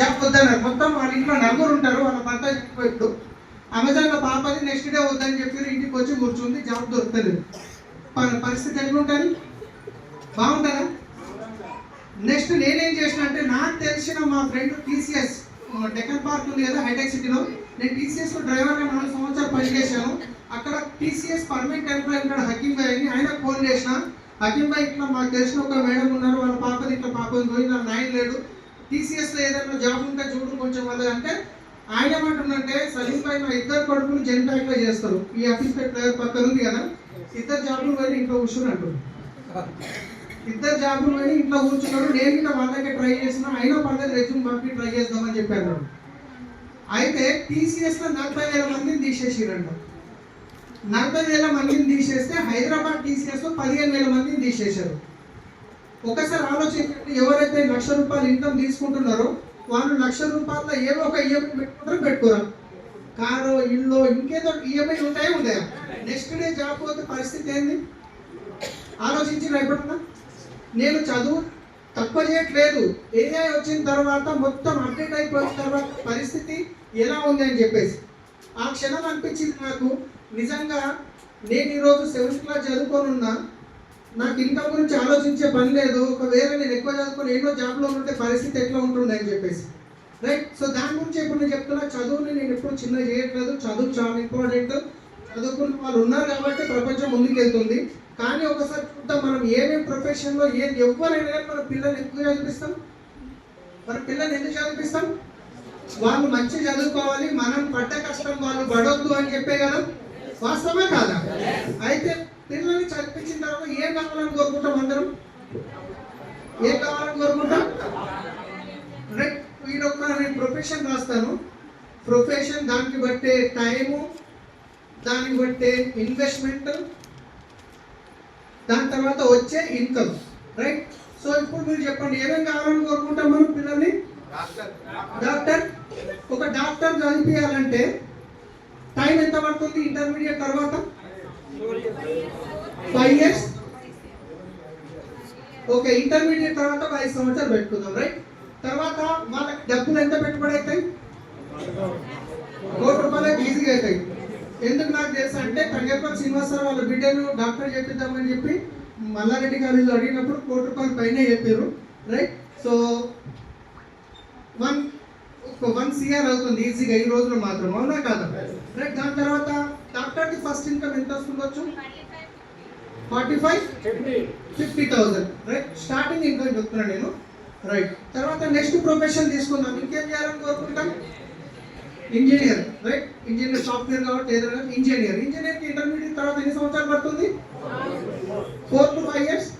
Job మొత్తం వాళ్ళ ఇంట్లో నలుగురు ఉంటారు వాళ్ళ భర్త చనిపోయాడు అమెజాన్లో పాపది నెక్స్ట్ డే వద్దని చెప్పి ఇంటికి వచ్చి కూర్చుంది జాబ్ దొరుకుతలేదు పరిస్థితి ఎట్లా ఉంటుంది బాగుంటుందా? నెక్స్ట్ నేనేం చేసిన అంటే నాకు తెలిసిన మా ఫ్రెండ్ టీసీఎస్ డెక్కన్ పార్క్ ఉంది కదా హైటెక్ సిటీలో. నేను టీసీఎస్లో డ్రైవర్గా నాలుగు సంవత్సరాలు పనిచేశాను అక్కడ టీసీఎస్ పర్మనెంట్ ఎంప్లాయీ ఉన్నాడు హకీం భాయ్ అని. ఆయన ఫోన్ చేసిన. హకీం భాయ్ ఇట్లా మాకు తెలిసిన ఒక మేడం ఉన్నారు వాళ్ళ పాపది ఇట్లా పాపది పోయి నా నాయన లేడు. టీసీఎస్లో ఏదైనా జాబ్ ఉంటే చూడు కొంచెం వాళ్ళ అంటే ఆయన ఏమంటుందంటే సలీం భాయ్ మా ఇద్దరు కొడుకులు జెన్ బ్యాంక్ చేస్తారు. ఈ ఆఫీస్ డ్రైవర్ పక్కన ఉంది కదా ఇద్దరు జాబులు పోయి ఇంట్లో కూర్చుని ఇద్దరు జాబులు పోయి ఇంట్లో కూర్చున్నాడు నేను ఇట్లా వాళ్ళ దగ్గర ట్రై చేసిన అయినా పర్లేదు రెజ్యూమ్ పంపి ట్రై చేద్దామని చెప్పారు అయితే టీసీఎస్లో నలభై వేల మందిని తీసేసిరంట. నలభై వేల మందిని తీసేస్తే హైదరాబాద్ టీసీఎస్లో పదిహేను వేల మందిని తీసేశారు. ఒకసారి ఆలోచించండి ఎవరైతే లక్ష రూపాయలు ఇన్కమ్ తీసుకుంటున్నారో వాళ్ళు లక్ష రూపాయల ఏదో ఒక ఈఎంఐ పెట్టుకుంటారో పెట్టుకోరా. కారు ఇల్లు ఇంకేదో ఈఎంఐ ఉంటాయో ఉంటాయా? నెక్స్ట్ డే జాబ్ పోతే పరిస్థితి ఏంది? ఆలోచించిన ఎప్పుడన్నా? నేను చదువు తక్కువ చేయట్లేదు. ఏఐ వచ్చిన తర్వాత మొత్తం అప్డేట్ అయిపోయిన తర్వాత పరిస్థితి ఎలా ఉంది అని చెప్పేసి. ఆ క్షణం అనిపించింది నాకు. నిజంగా నేను ఈరోజు సెవెంత్ క్లాస్ చదువుకొని ఉన్నా. నాకు ఇన్కమ్ గురించి ఆలోచించే పని లేదు. ఒకవేళ నేను ఎక్కువ చదువుకొని ఎన్నో జాబ్లో ఉంటే పరిస్థితి ఎట్లా ఉంటుండే అని చెప్పేసి. రైట్ సో దాని గురించి ఇప్పుడు నేను చెప్తున్నా చదువుని నేను ఎప్పుడు చిన్న చేయట్లేదు. చదువు చాలా ఇంపార్టెంట్ చదువుకున్న వాళ్ళు ఉన్నారు కాబట్టి ప్రపంచం ముందుకెళ్తుంది. కానీ ఒకసారి చూద్దాం మనం ఏమేమి ప్రొఫెషన్లో ఏం ఎవరైనా మన పిల్లల్ని ఎక్కువ చదివిస్తాం? మన పిల్లల్ని ఎందుకు చదివిస్తాం? వాళ్ళు మంచి చదువుకోవాలి మనం పడ్డ కష్టం వాళ్ళు పడొద్దు అని చెప్పే కదా? వాస్తవమే కాదా? అయితే పిల్లల్ని చదివించిన తర్వాత ఏం కావాలని కోరుకుంటాం అందరం? ఏం కావాలని కోరుకుంటాం? రైట్ వీడొక్క నేను ప్రొఫెషన్ రాస్తాను. ప్రొఫెషన్ దానికి బట్టే టైము దానికి బట్టే ఇన్వెస్ట్మెంట్ దాని తర్వాత వచ్చే ఇన్కమ్ రైట్ సో ఇప్పుడు మీరు చెప్పండి ఏమేమి కావాలని కోరుకుంటాం మనం పిల్లల్ని? డాక్టర్. ఒక డాక్టర్ చదివించాలంటే టైం ఎంత పడుతుంది ఇంటర్మీడియట్ తర్వాత? ఫైవ్ ఇయర్స్ ఓకే ఇంటర్మీడియట్ తర్వాత ఒక ఐదు సంవత్సరాలు పెట్టుకుందాం రైట్ తర్వాత వాళ్ళకి డబ్బులు ఎంత పెట్టుబడి అవుతాయి? కోటి రూపాయలు ఈజీగా అవుతాయి. ఎందుకు నాకు తెలుసు అంటే కంగేపల్లి శ్రీనివాసరావు వాళ్ళ బిడ్డను డాక్టర్ చెప్పిద్దామని చెప్పి మల్లారెడ్డి కాలేజీలో అడిగినప్పుడు కోటి రూపాయలు పైనే చెప్పారు right so one one CR అవుతుంది ఈజీగా ఈ రోజున మాత్రం అవునా కాదా? రైట్ దాని తర్వాత డాక్టర్కి ఫస్ట్ ఇన్కమ్ ఎంత వస్తుండొచ్చు forty five? Fifty thousand right starting income చెప్తున్నాను నేను. రైట్ తర్వాత నెక్స్ట్ ప్రొఫెషన్ తీసుకుందాం. ఇంకేం చేయాలని కోరుకుంటాం? ఇంజనీర్ రైట్ ఇంజనీర్ సాఫ్ట్వేర్ కాబట్టి ఏదైనా ఇంజనీర్ ఇంజనీర్కి ఇంటర్మీడియట్ తర్వాత ఎన్ని సంవత్సరాలు పడుతుంది? Four to five years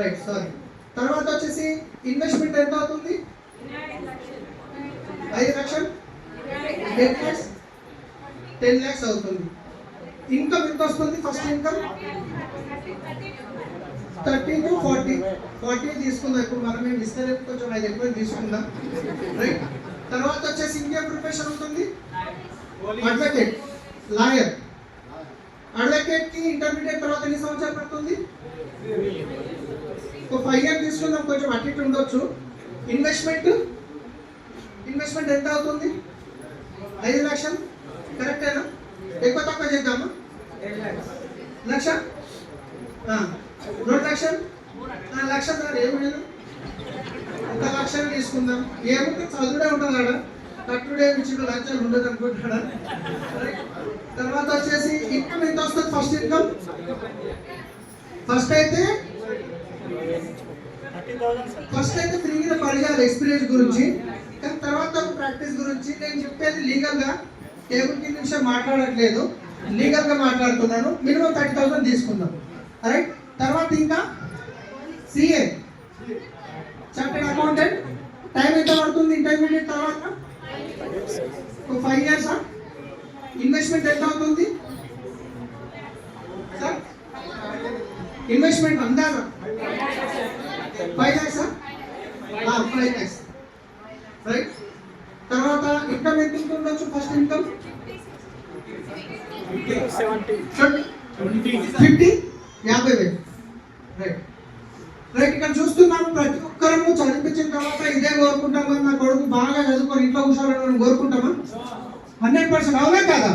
right sorry తర్వాత వచ్చేసి ఇన్వెస్ట్మెంట్ ఎంత అవుతుంది? ఐదు లక్షలు? ల్యాక్స్ టెన్ ల్యాక్స్ అవుతుంది. ఇన్కమ్ ఎంత వస్తుంది? First income thirty to forty. Forty తీసుకుందాం. ఇప్పుడు మనం ఏం ఇస్తలేదు కొంచెం ఐదు ఎక్కువ తీసుకుందాం. రైట్ తర్వాత వచ్చేసి ఇంకేం ప్రిపరేషన్ ఉంటుంది అడ్వకేట్ లాయర్ అడ్వకేట్కి ఇంటర్మీడియట్ తర్వాత ఎన్ని సంవత్సరాలు పడుతుంది? ఒక ఫైవ్ ఇయర్ తీసుకుందాం. కొంచెం అటు ఉండొచ్చు. ఇన్వెస్ట్మెంట్ ఇన్వెస్ట్మెంట్ ఎంత అవుతుంది? ఐదు లక్షలు? కరెక్టేనా ఎక్కువ తక్కువ చేద్దామా? లక్ష? రెండు లక్షలు లక్ష? సార్ ఏమి లేదు. ఒక లక్షలు తీసుకుందాం. ఏముంటే చదువుడే ఉంటుంది కట్టుడే ఇచ్చిన లక్షలు ఉండదు అనుకుంటాడా? తర్వాత వచ్చేసి ఇన్కమ్ ఎంత వస్తుంది ఫస్ట్ ఇన్కమ్ ఫస్ట్ అయితే? ఫస్ట్ అయితే ఫ్రీగా పడిగాలి ఎక్స్పీరియన్స్ గురించి. కానీ తర్వాత ప్రాక్టీస్ గురించి నేను చెప్పేది లీగల్గా టేబుల్ కింద నిమిషం మాట్లాడట్లేదు. లీగల్గా మాట్లాడుతున్నాను. మినిమం థర్టీ థౌసండ్ తీసుకుందాం. రైట్ తర్వాత ఇంకా సిఏ చార్టెడ్ అకౌంటెంట్ టైం ఎంత పడుతుంది? ఇంటర్మీడియట్ తర్వాత? ఫైవ్ ఇయర్స్ ఇన్వెస్ట్మెంట్ ఎంత అవుతుంది? Sir investment అందాజా? Five lakhs five lakhs right తర్వాత ఇన్కమ్ ఎంత ఉండొచ్చు ఫస్ట్ ఇన్కమ్ ఫిఫ్టీ యాభై వేలు. రైట్. రైట్ ఇక్కడ చూస్తున్నాము ప్రతి ఒక్కరము చదివించిన తర్వాత ఇదే కోరుకుంటాం కానీ నా కొడుకు బాగా చదువుకొని ఇంట్లో కూర్చోవాలని కోరుకుంటామా? హండ్రెడ్ పర్సెంట్ అవునా కదా?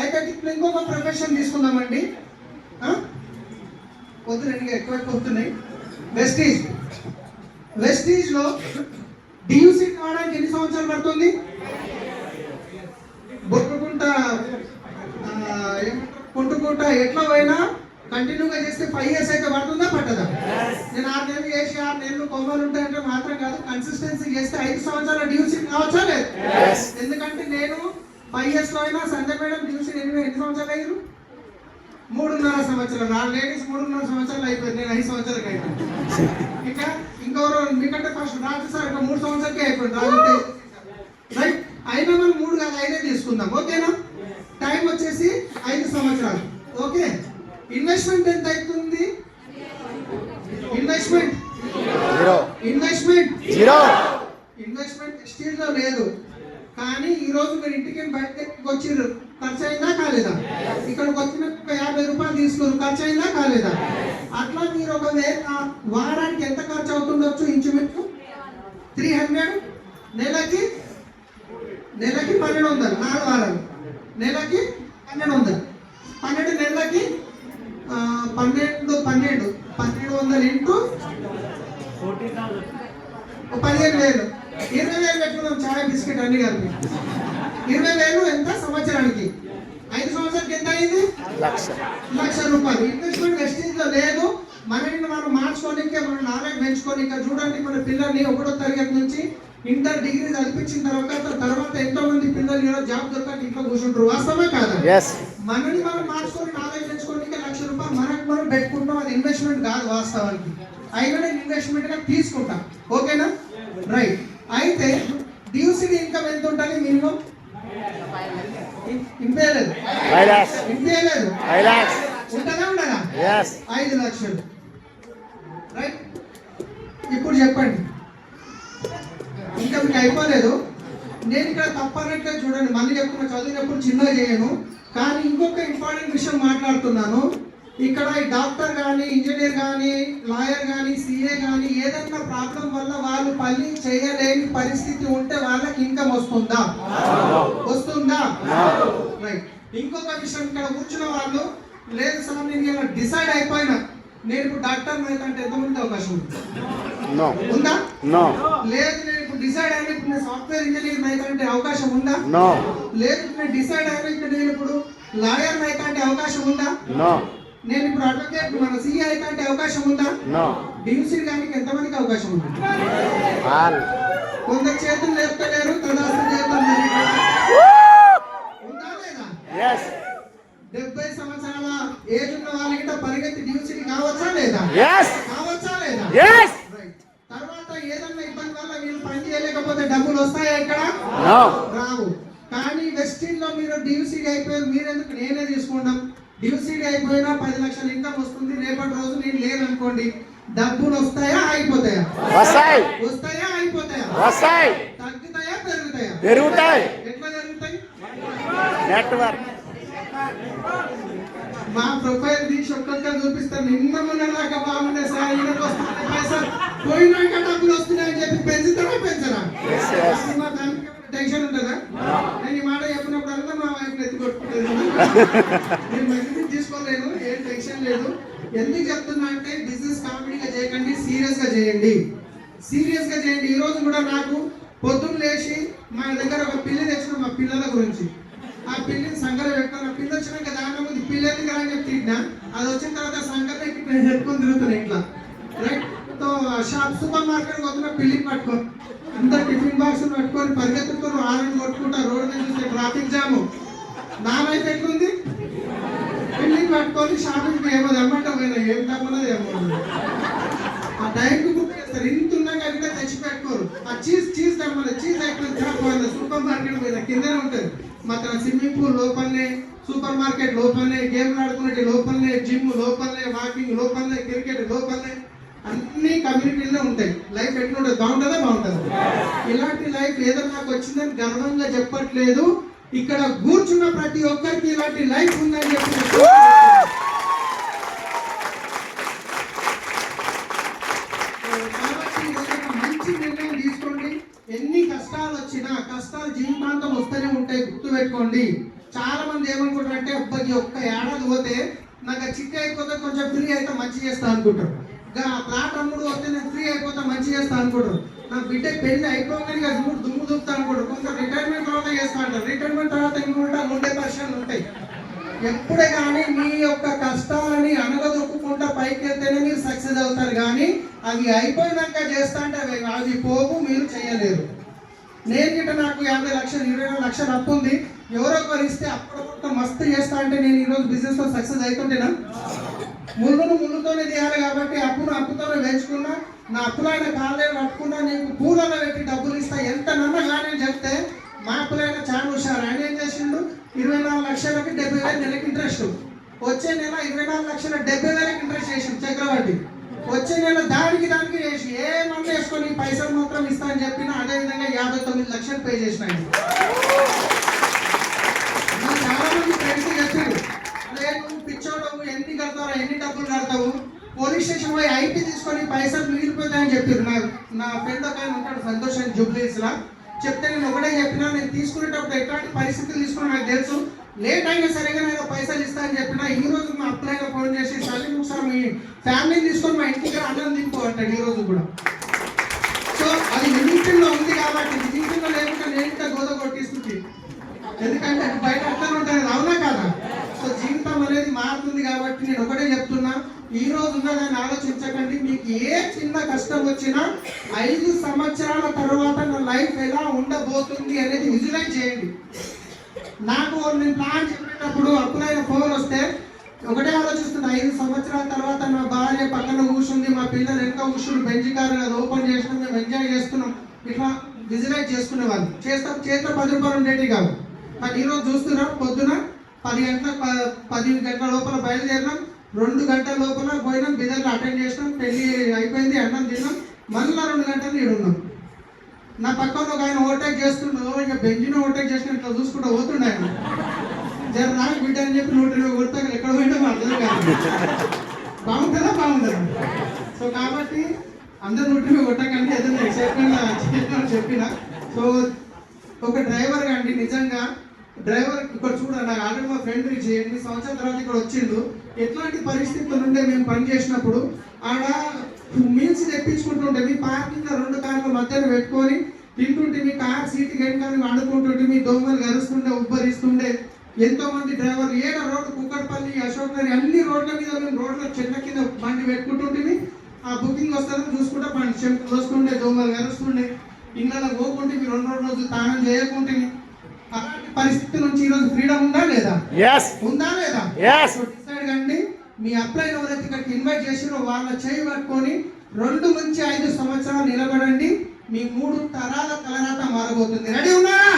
అయితే ఇప్పుడు ఇంకొక ప్రొఫెషన్ తీసుకుందామండి? వద్దులేండి ఇంకా ఎక్కువ ఎక్కువ వస్తున్నాయి. వెస్టీజ్ వెస్టీజ్లో డియూసీ కావడానికి ఎన్ని సంవత్సరాలు పడుతుంది? ఏమంటారు? కొట్టుకుంటా ఎట్లా పోయినా కంటిన్యూగా చేస్తే ఫైవ్ ఇయర్స్ అయితే పడుతుందా పట్టదా? నేను ఆరు నెలలు చేసి ఆరు నెలలు కొమ్మలు ఉంటాయంటే మాత్రం కాదు కన్సిస్టెన్సీ చేస్తే ఐదు సంవత్సరాల డ్యూసీ కావచ్చా లేదు? ఎందుకంటే నేను ఫైవ్ ఇయర్స్లో అయినా సంజయ్ మేడం డ్యూసీ ఎన్ని ఎన్ని సంవత్సరాలు అయ్యారు? మూడున్నర సంవత్సరాలు. ఆ లేడీస్ మూడున్నర సంవత్సరాలు అయిపోయింది నేను ఐదు సంవత్సరాలకి అయిపోయింది. ఇంకా ఇంకెవరో మీకంటే ఫస్ట్ రాజు సార్ ఇంకా మూడు సంవత్సరాలకే అయిపోయింది రాజు రైట్ అయినా మనం మూడు కాదు ఐదే తీసుకుందాం. ఓకేనా? టైం వచ్చేసి ఐదు సంవత్సరాలు. ఓకే? ఇన్వెస్ట్మెంట్ ఎంత అవుతుంది? ఇన్వెస్ట్మెంట్? ఇన్వెస్ట్మెంట్? ఇన్వెస్ట్మెంట్ స్టీల్లో లేదు. కానీ ఈ రోజు మీరు ఇంటికి బయటకి వచ్చిర్రు. ఖర్చు అయిందా కాలేదా? ఇక్కడికి వచ్చిన యాభై రూపాయలు తీసుకున్నారు ఖర్చు అయిందా కాలేదా? అట్లా మీరు ఒక వేల వారానికి ఎంత ఖర్చు అవుతుండొచ్చు ఇంచుమించు? Three hundred? నెలకి? నెలకి పన్నెండు వందలు నాలుగు వారాలు. నెలకి పన్నెండు వందలు. పన్నెండు నెలలకి పన్నెండు పన్నెండు. పన్నెండు వందలు ఇంటూ పదిహేను వేలు. ఇరవై వేలు పెట్టుకుందాం చాయ్ బిస్కెట్ అన్ని కలిపి. ఇరవై వేలు ఎంత సంవత్సరానికి? ఐదు సంవత్సరాలకి ఎంత అయింది? లక్ష. లక్ష రూపాయలు. ఇన్వెస్ట్మెంట్ వెస్టేజ్లో లేదు మనల్ని మనం మార్చుకోనికే మన నాలెడ్జ్ పెంచుకోనిక చూడండి మన పిల్లల్ని ఒకటో తరగతి నుంచి ఇంటర్ డిగ్రీ చదివించిన తర్వాత తర్వాత ఎంతో మంది పిల్లలు ఈరోజు జాబ్ దొరకక ఇంట్లో కూర్చుంటారు. వాస్తవమే కాదా? ఎస్ మనల్ని మనం మార్చుకొని నాలెడ్జ్ పెంచుకోనికే లక్ష రూపాయలు మనకు మనం పెట్టుకుంటాం అది ఇన్వెస్ట్మెంట్ కాదు వాస్తవానికి. అయినా నేను ఇన్వెస్ట్మెంట్గా తీసుకుంటా. ఓకేనా? రైట్ అయితే డ్యూసీడీ ఇన్కమ్ ఎంత ఉంటుంది మినిమం ఇంపేయలేదు ఇంపేయలేదు ఉంటుందా ఉండదా? ఐదు లక్షలు. రైట్ ఇప్పుడు చెప్పండి. ఇంకా మీకు అయిపోలేదు. నేను ఇక్కడ తప్పనట్లే చూడండి. మళ్ళీ చెప్తున్నా చదివినప్పుడు చిన్నగా చేయను. కానీ ఇంకొక ఇంపార్టెంట్ విషయం మాట్లాడుతున్నాను. ఇక్కడ ఈ డాక్టర్ కానీ ఇంజనీర్ కానీ లాయర్ కానీ సీఏ కానీ ఏదైనా ప్రాబ్లం వల్ల వాళ్ళు పని చేయలేని పరిస్థితి ఉంటే వాళ్ళకి ఇన్కమ్ వస్తుందా? వస్తుందా? రైట్ ఇంకొక విషయం ఇక్కడ కూర్చున్న వాళ్ళు లేదు సార్ నేను ఇలా డిసైడ్ అయిపోయినా. నేను ఇప్పుడు డాక్టర్ అయితే ఎంతమంది అవకాశం ఉంది? నో. ఉందా? నో. లేదు నేను ఇప్పుడు డిసైడ్ అయినా ఇప్పుడు నేను సాఫ్ట్వేర్ ఇంజనీర్ అయితే అవకాశం ఉందా? నో. లేదు నేను డిసైడ్ అయినా ఇప్పుడు నేను ఇప్పుడు లాయర్ అయితే అవకాశం ఉందా? నో. నేను ఇప్పుడు అడ్వకేట్ మన సిఏ అయితే అవకాశం ఉందా? నో. డివిసీ కానీ ఎంతమందికి అవకాశం ఉంది? కొందరు చేతులు లేపుతలేరు తదాస్తు చేతులు ఉందా లేదా? డెబ్బై సంవత్సరాల ఏజ్ ఉన్న వాళ్ళకి పరిగెత్తి డ్యూసీకి కావచ్చా లేదా? కావచ్చా లేదా. తర్వాత ఏదన్నా ఇబ్బంది వల్ల వీళ్ళు పని చేయలేకపోతే డబ్బులు వస్తాయా ఇక్కడ? రావు. కానీ వెస్టిన్లో మీరు డ్యూసీడీ అయిపోయారు. మీరు ఎందుకు నేనే తీసుకుంటాం డ్యూసీడీ అయిపోయినా పది లక్షల ఇన్కమ్ వస్తుంది. రేపటి రోజు నేను లేను అనుకోండి డబ్బులు వస్తాయా అయిపోతాయా వస్తాయి. వస్తాయా అయిపోతాయా వస్తాయి. తగ్గుతాయా పెరుగుతాయా? పెరుగుతాయి. ఎట్లా జరుగుతాయి? నెట్వర్క్ మా ప్రొఫైల్ తీసి ఒక్కొక్కరు చూపిస్తాను. నిన్న మొన్న బాగుండే సార్ పైసలు. పోయినాక డబ్బులు వస్తున్నాయని చెప్పి పెంచుతారా పెంచరా? మా దానికి టెన్షన్ ఉంటుందా? నేను ఈ మాట చెప్పినప్పుడల్లా మా వైఫ్ ఎత్తి కొట్టుకుంటుంది నేను మంచిది తీసుకోలేను ఏం టెన్షన్ లేదు. ఎందుకు చెప్తున్నా అంటే బిజినెస్ కామెడీగా చేయకండి సీరియస్గా చేయండి. సీరియస్గా చేయండి. ఈ రోజు కూడా నాకు పొద్దున్న లేచి మా దగ్గర ఒక పిల్లి తెచ్చిన మా పిల్లల గురించి. ఆ పిల్లిని సంకర పెట్టుకుని ఆ పిల్లి వచ్చినాక దాని ముందు పిల్లి ఎందుకు అని చెప్పి తిట్టినా? అది వచ్చిన తర్వాత సంకర నేను పెట్టుకొని తిరుగుతున్నా ఇట్లా. రైట్తో షాప్ సూపర్ మార్కెట్ పోతున్న పిల్లిని పట్టుకొని. అంత టిఫిన్ బాక్స్ పట్టుకొని పరిగెత్తుకొని ఆరెంజ్ కొట్టుకుంటా రోడ్డు మీద చూస్తే ట్రాఫిక్ జాము. నా వైపు ఎట్లుంది? పిల్లిని పట్టుకొని షాపింగ్ ఏమో తెమ్మంటావు పోయినా ఏం తమ్మన్నది ఏమో ఆ టైంకి బుక్ చేస్తారు. ఇంత ఉన్నాక అది తెచ్చి పెట్టుకోరు ఆ చీజ్ చీజ్ తెమ్మని చీజ్ ఎక్కడ సూపర్ మార్కెట్ పోయిన కిందనే ఉంటుంది. మాత్రం స్విమ్మింగ్ పూల్ లోపలనే సూపర్ మార్కెట్ లోపలనే గేమ్లు ఆడుకునేటి లోపలనే జిమ్ లోపలనే వాకింగ్ లోపలనే క్రికెట్ లోపలనే అన్ని కమ్యూనిటీలో ఉంటాయి. లైఫ్ ఎట్లుంటుంది బాగుంటుందా బాగుంటుంది? ఇలాంటి లైఫ్ ఏదో నాకు వచ్చిందని గర్వంగా చెప్పట్లేదు. ఇక్కడ కూర్చున్న ప్రతి ఒక్కరికి ఇలాంటి లైఫ్ ఉందని చెప్పి కాబట్టి ఏదైనా మంచి నిర్ణయం తీసుకోండి ఎన్ని కష్టాలు కష్టాలు వచ్చినా కష్టాలు జీవితాంతం వస్తూనే ఉంటాయి గుర్తుపెట్టుకోండి. చాలా మంది ఏమనుకుంటారంటే అబ్బాయి ఒక్క ఏడాది పోతే నాకు చిక్కు అయిపోతే కొంచెం ఫ్రీ అయితే మంచి చేస్తా అనుకుంటారు. ఇంకా ఆ ప్లాట్ అమ్ముడు వస్తే నేను ఫ్రీ అయిపోతే మంచి చేస్తా అనుకుంటారు. నా బిడ్డ పెళ్ళి అయిపోగానే ఇక దుమ్ము దుమ్ము దుప్పుతా అనుకుంటారు. కొంత రిటైర్మెంట్ తర్వాత చేస్తా అంటారు. రిటైర్మెంట్ తర్వాత ఇంకొంటా ఉండే పరిశ్రమలు ఉంటాయి. ఎప్పుడే కానీ మీ యొక్క కష్టాలని అనగదొక్కుంటా పైకి వెళ్తేనే మీరు సక్సెస్ అవుతారు. కానీ అవి అయిపోయినాక చేస్తా అంటే అవి అది పోగు మీరు చేయలేరు. నేను గిట్ట నాకు యాభై లక్షలు ఇరవై నాలుగు లక్షలు అప్పు ఉంది. ఎవరో ఒకరు ఇస్తే అప్పుడప్పుడు మస్తు చేస్తా అంటే నేను ఈరోజు బిజినెస్లో సక్సెస్ అవుతుంటేనా ముళ్ళును ముళ్ళుతోనే తీయాలి కాబట్టి అప్పును అప్పుతోనే పెంచుకున్నా నా అప్పులైన కాళ్ళైన పట్టుకున్నా నీకు పూలలో పెట్టి డబ్బులు ఇస్తా. ఎంత నన్న కానీ చెప్తే మా అప్పులైన చాలా హుషారు. ఆయన ఏం చేసిండు? ఇరవై నాలుగు లక్షలకి డెబ్బై వేల నెలకి ఇంట్రెస్ట్ వచ్చే నెల ఇరవై నాలుగు లక్షల డెబ్బై వేలకి ఇంట్రెస్ట్ చేసిండు చక్రవడ్డీ వచ్చే నెల దానికి దానికి చేసి ఏ మంది వేసుకొని పైసలు మాత్రం ఇస్తా అని చెప్పిన అదే విధంగా యాభై తొమ్మిది లక్షలు పే చేసిన చాలా మంది ఫ్రెండ్స్ చెప్పారు లేదు పిచ్చోడవు ఎన్ని కడతావు ఎన్ని డబ్బులు కడతావు? పోలీస్ స్టేషన్ పోయి ఐటీ తీసుకొని పైసలు మిగిలిపోతాయని చెప్పారు. నా నా ఫ్రెండ్ ఒక ఆయన ఉంటాడు సంతోష్ అని జూబ్లీస్ లా చెప్తే నేను ఒకటే చెప్పినా నేను తీసుకునేటప్పుడు ఎట్లాంటి పరిస్థితులు తీసుకున్నా నాకు తెలుసు. లేట్ అయినా సరేగా నేను పైసలు ఇస్తా అని చెప్పినా ఈ రోజు మా అప్పుడైనా ఫోన్ చేసి సలీం ఒకసారి మీ ఫ్యామిలీని తీసుకొని మా ఇంటికి అన్నం దింపు అంటాడు ఈ రోజు కూడా. సో అది నిమిషంలో ఉంది కాబట్టి నిమిషంలో లేకుండా నేను ఇంకా గోద కొట్టిస్తుంది. ఎందుకంటే అది బయట అట్లనే ఉంటుంది అవునా కదా? సో జీవితం అనేది మారుతుంది కాబట్టి నేను ఒకటే చెప్తున్నా ఈ రోజు ఉన్నదాన్ని ఆలోచించకండి. మీకు ఏ చిన్న కష్టం వచ్చినా ఐదు సంవత్సరాల తర్వాత నా లైఫ్ ఎలా ఉండబోతుంది అనేది విజువలైజ్ చేయండి. నాకు నేను ప్లాన్ చెప్పినప్పుడు అప్పుడైన ఫోన్ వస్తే ఒకటే ఆలోచిస్తున్నా ఐదు సంవత్సరాల తర్వాత నా భార్య పక్కన కూర్చుంది మా పిల్లలు వెనక కూర్చుని బెంచ్ కారు అది ఓపెన్ చేసినాం మేము ఎంజాయ్ చేస్తున్నాం. ఇట్లా విజువలైజ్ చేసుకునే వాళ్ళు చేస్తాం చేతిలో పది రూపాయలు ఉండేవి కాదు కానీ ఈరోజు చూస్తున్నాం పొద్దున పది గంటల ప- పది గంటల లోపల బయలుదేరినాం. రెండు గంటల లోపల పోయినాం బిదర్లు అటెండ్ చేసినాం పెళ్ళి అయిపోయింది అన్నం తిన్నాం మళ్ళీ రెండు గంటలు నేను ఉన్నాం. నా పక్కన ఒక ఆయన ఓవర్టేక్ చేస్తుండో ఇక బెంజిన్ ఓవర్టేక్ చేసిన ఇట్లా చూసుకుంటూ పోతుండే ఆయన. జర నాకు బిడ్డ అని చెప్పి నూట ఇరవై కొడతా ఎక్కడ పోయినా అర్థం కాదు బాగుంటుందా? బాగుంటుందా సో కాబట్టి అందరు నూట ఇరవై కొట్టకండి ఏదైనా ఎక్సైట్మెంట్ చెప్పిన. సో ఒక డ్రైవర్ అండి నిజంగా డ్రైవర్ ఇక్కడ చూడండి నాకు ఆల్రెడీ మా ఫ్రెండ్ ఎనిమిది సంవత్సరాల తర్వాత ఇక్కడ వచ్చిండు. ఎట్లాంటి పరిస్థితులు ఉండే మేము పని చేసినప్పుడు ఆడ మీల్స్ తెప్పించుకుంటుంటే మీ పార్కింగ్ రెండు కార్ల మధ్యలో పెట్టుకొని తింటుంటే మీ కార్ సీట్ వెనకాల వండుకుంటుంటే మీ దొంగలు కలుస్తుండే ఉబ్బరిస్తుండే. ఎంతో మంది డ్రైవర్లు ఏడ రోడ్డు కుక్కడపల్లి అశోక్ నగర్ అన్ని రోడ్ల మీద మేము రోడ్ల చెట్ల కింద బండి పెట్టుకుంటుంటే ఆ బుకింగ్ వస్తుందని చూసుకుంటే బండి చెంపు వస్తుండే దోమలు కలుస్తుండే ఇంకా పోకుంటే మీరు రెండు రెండు రోజులు తానం చేయకుంటే పరిస్థితి నుంచి ఈరోజు ఫ్రీడమ్ ఉందా లేదా? ఉందా లేదా? డిసైడ్ మీ అప్లై ఎవరైతే ఇక్కడికి ఇన్వైట్ చేసిరో వాళ్ళ చేయి పట్టుకొని రెండు నుంచి ఐదు సంవత్సరాలు నిలబడండి. మీ మూడు తరాల తలరాత మారబోతుంది. రెడీ ఉన్నారా?